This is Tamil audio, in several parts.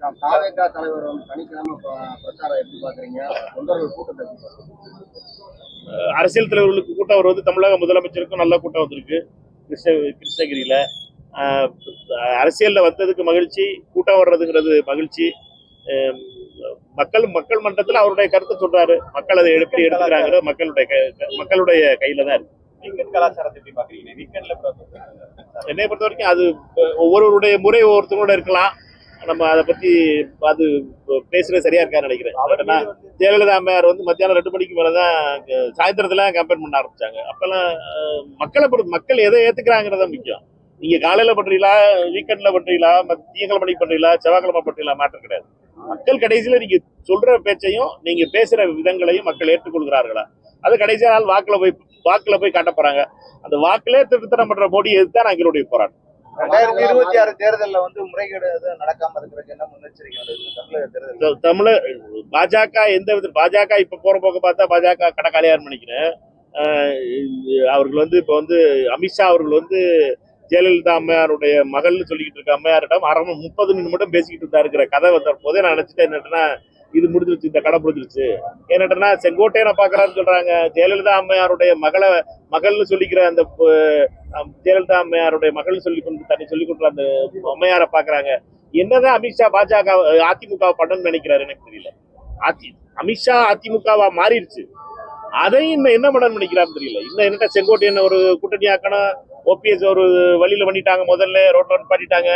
தாவேகா தலைவர் சனிக்கிழமை பிரச்சாரம் எப்படி பாக்குறீங்க தொண்டர்கள் கூட்டத்தை அரசியல் தலைவர்களுக்கு கூட்டம் வருவது தமிழக முதலமைச்சருக்கும் நல்ல கூட்டம் வந்திருக்கு. கிருஷ்ண கிருஷ்ணகிரியில. அரசியல்ல வந்ததுக்கு மகிழ்ச்சி கூட்டம் வர்றதுங்கிறது மகிழ்ச்சி. மக்கள் மக்கள் மன்றத்தில் அவருடைய கருத்தை சொல்றாரு. மக்கள் அதை எப்படி எடுத்துக்கிறாங்கிறது மக்களுடைய க- மக்களுடைய கையில தான் இருக்கு. வீக்கெண்ட் கலாச்சாரத்தை எப்படி பாக்குறீங்க வீக்கெண்ட்ல என்னை பொறுத்த வரைக்கும் அது ஒவ்வொருவருடைய முறை ஒவ்வொருத்தரோட இருக்கலாம். நம்ம அதை பத்தி அது பேசுறது சரியா இருக்கான்னு நினைக்கிறேன். ஏன்னா, ஜெயலலிதா அம்மையார் வந்து மத்தியானம் ரெண்டு மணிக்கு மேலதான் அஹ், சாயந்தரத்துல கம்பேர் பண்ண ஆரம்பிச்சாங்க. அப்பெல்லாம் மக்களை பொறுத்து மக்கள் எதை ஏத்துக்கிறாங்கிறத முக்கியம். நீங்க காலையில பண்றீங்களா வீக்கெண்ட்ல பண்றீங்களா மத்த- திங்கட்கிழமை மணிக்கு பண்றீங்களா செவ்வாய்க்கிழமை பண்றீங்களா மாற்றம் கிடையாது. மக்கள் கடைசியில நீங்க சொல்ற பேச்சையும் நீங்க பேசுற விதங்களையும் மக்கள் ஏற்றுக்கொள்கிறார்களா? அது கடைசி நாள் வாக்குல போய் வாக்குல போய் காட்ட அந்த வாக்குலே திருத்தனம் பண்ற மோடி எதிர்த்து எங்களுடைய போராட்டம். ரெண்டாயிரத்தி இருபத்தி ஆறு தேர்தலில் வந்து முறைகேடு எதுவும் நடக்காம இருக்கிறதுக்கு என்ன முன்னெச்சரிக்கை தமிழக தேர்தல் தமிழ பாஜக எந்த வித பாஜக இப்ப போற போக்க பார்த்தா பாஜக கடக்காலியார் நினைக்கிறேன். அவர்கள் வந்து இப்ப வந்து அமித்ஷா அவர்கள் வந்து ஜெயலலிதா அம்மையாருடைய மகள்னு சொல்லிக்கிட்டு இருக்க அம்மையாரிடம் அரை முப்பது நிமிடம் பேசிக்கிட்டு இருந்தா இருக்கிற கதை வந்த போதே நான் நினைச்சிட்டேன் என்னன்னா இது முடிஞ்சிருச்சு இந்த கடை முடிஞ்சிருச்சு. ஏன்னா செங்கோட்டையனை பாக்குறான்னு சொல்றாங்க. ஜெயலலிதா அம்மையாருடைய மகளை மகள்னு சொல்லிக்கிற அந்த ஜெயலலிதா அம்மையாருடைய மகள்னு சொல்லி கொண்டு தன்னை சொல்லி கொண்டு அந்த அம்மையாரை பாக்குறாங்க என்னதான் அமித்ஷா பாஜக அதிமுக பண்ணணும்னு நினைக்கிறாரு எனக்கு தெரியல. அதி அமித்ஷா அதிமுகவா மாறிடுச்சு. அதையும் இன்னும் என்ன பண்ணணும்னு நினைக்கிறான்னு தெரியல. இன்னும் என்னட்ட செங்கோட்டையன் ஒரு கூட்டணி ஆக்கணும் ஓபிஎஸ் ஒரு வழியில பண்ணிட்டாங்க முதல்ல ரோட்ல பண்ணிட்டாங்க.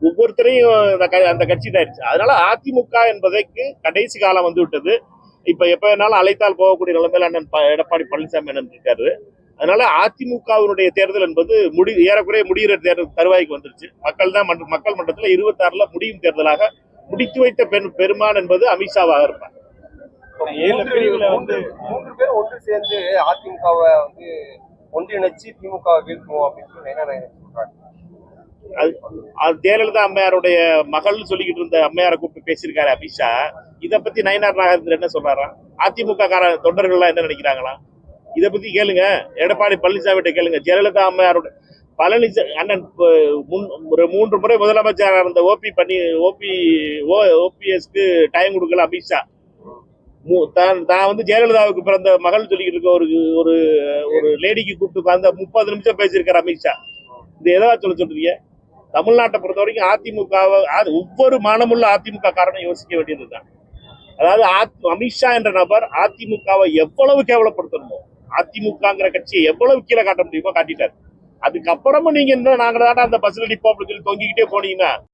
ஒவ்வொருத்தரையும் அந்த க- அந்த கட்சி இதாயிருச்சு அதனால அதிமுக என்பதற்கு கடைசி காலம் வந்து விட்டது. இப்ப எப்ப வேணாலும் அழைத்தால் போகக்கூடிய நிலைமையில அண்ணன் எடப்பாடி பழனிசாமி அண்ணன் இருக்காரு. அதனால அதிமுகவினுடைய தேர்தல் என்பது முடி ஏறக்குறைய முடிகிற தேர்தல் தருவாய்க்கு வந்துருச்சு. மக்கள் தான் மக்கள் மன்றத்தில் இருபத்தாறுல முடியும் தேர்தலாக முடித்து வைத்த பெண் பெருமான் என்பது அமித்ஷாவாக இருப்பார். ஏழு பிரிவுல வந்து மூன்று பேர் ஒன்று சேர்ந்து அதிமுகவை வந்து ஒன்றிணைச்சு திமுகவை வீழ்த்துவோம் அப்படின்னு சொல்லி என்ன சொல்றாங்க அது ஜெயலலிதா அம்மையாருடைய மகள்னு சொல்லிக்கிட்டு இருந்த அம்மையாரை கூப்பிட்டு பேசியிருக்காரு அமித்ஷா. இதை பத்தி நயனார் நாகேந்திரன் என்ன சொல்றாராம் அதிமுக கார தொண்டர்கள்லாம் என்ன நினைக்கிறாங்களாம் இதை பத்தி கேளுங்க. எடப்பாடி பழனிசாமிகிட்ட கேளுங்க. ஜெயலலிதா அம்மையாரோட பழனிசா அண்ணன் முன் ஒரு மூன்று முறை முதலமைச்சராக இருந்த ஓபி பண்ணி ஓபி ஓ ஓபிஎஸ்க்கு டைம் கொடுக்கல அமித்ஷா. தான் தான் வந்து ஜெயலலிதாவுக்கு பிறந்த மகள் சொல்லிக்கிட்டு இருக்க ஒரு ஒரு ஒரு லேடிக்கு கூப்பிட்டு உட்கார்ந்து முப்பது நிமிஷம் பேசியிருக்காரு அமித்ஷா. இது எதாவது சொல்ல சொல்றீங்க? தமிழ்நாட்டை பொறுத்த வரைக்கும் அதிமுகவை அது ஒவ்வொரு மானமுள்ள அதிமுக காரனும் யோசிக்க வேண்டியதுதான். அதாவது அமித்ஷா என்ற நபர் அதிமுகவை எவ்வளவு கேவலப்படுத்தணுமோ அதிமுகங்கிற கட்சியை எவ்வளவு கீழே காட்ட முடியுமோ காட்டிட்டாரு. அதுக்கப்புறமும் நீங்க என்ன நாங்க தானே அந்த பஸ்ல நிப்போம் அப்படின்னு சொல்லி தொங்கிக்கிட்டே போனீங்கன்னா